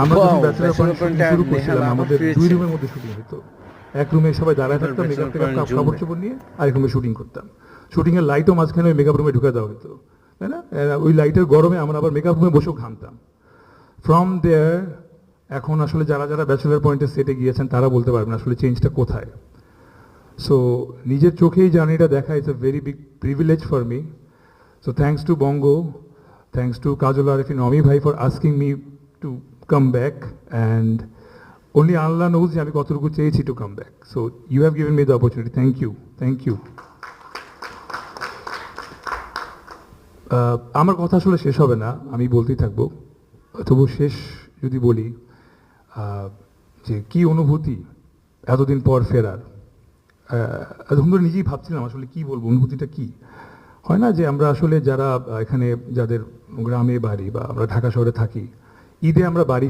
আমরা যখন Wow, bachelor Bachelor point Point-এ শুরু করছিলাম আমাদের দুই রুমের মধ্যে শুটিং হতো এক রুমে সবাই দাঁড়ায় থাকতাম মেকআপ টেকআপ কাপড় চোপড় নিয়ে আরেক রুমে শুটিং করতাম। শুটিং লাইটও মাঝখানে ওই মেকআপ রুমে ঢুকে দেওয়া হতো তাই না? ওই লাইটের গরমে আমরা আবার মেকআপ রুমে বসেও ঘামতাম। ফ্রম দেয়ার এখন আসলে যারা যারা ব্যাচেলার পয়েন্টে সেটে গিয়েছেন তারা বলতে পারবেন আসলে চেঞ্জটা কোথায়। সো নিজের চোখেই জার্নিটা দেখা it's a very big privilege for me so thanks to Bongo thanks to Kajal Arifin Ami ভাই for asking me to back and only Allah knows যে আমি কতটুকু চেয়েছি to come back so you have given me the opportunity thank you thank you আমার কথা আসলে শেষ হবে না, আমি বলতেই থাকব। তবু শেষ যদি বলি যে কি অনুভূতি এতদিন পর ফেরার? এতক্ষণ ধরে নিজেই ভাবছিলাম আসলে কি বলব, অনুভূতিটা কি? হয় না যে আমরা আসলে যারা এখানে যাদের গ্রামে বাড়ি বা আমরা ঢাকা শহরে থাকি ঈদে আমরা বাড়ি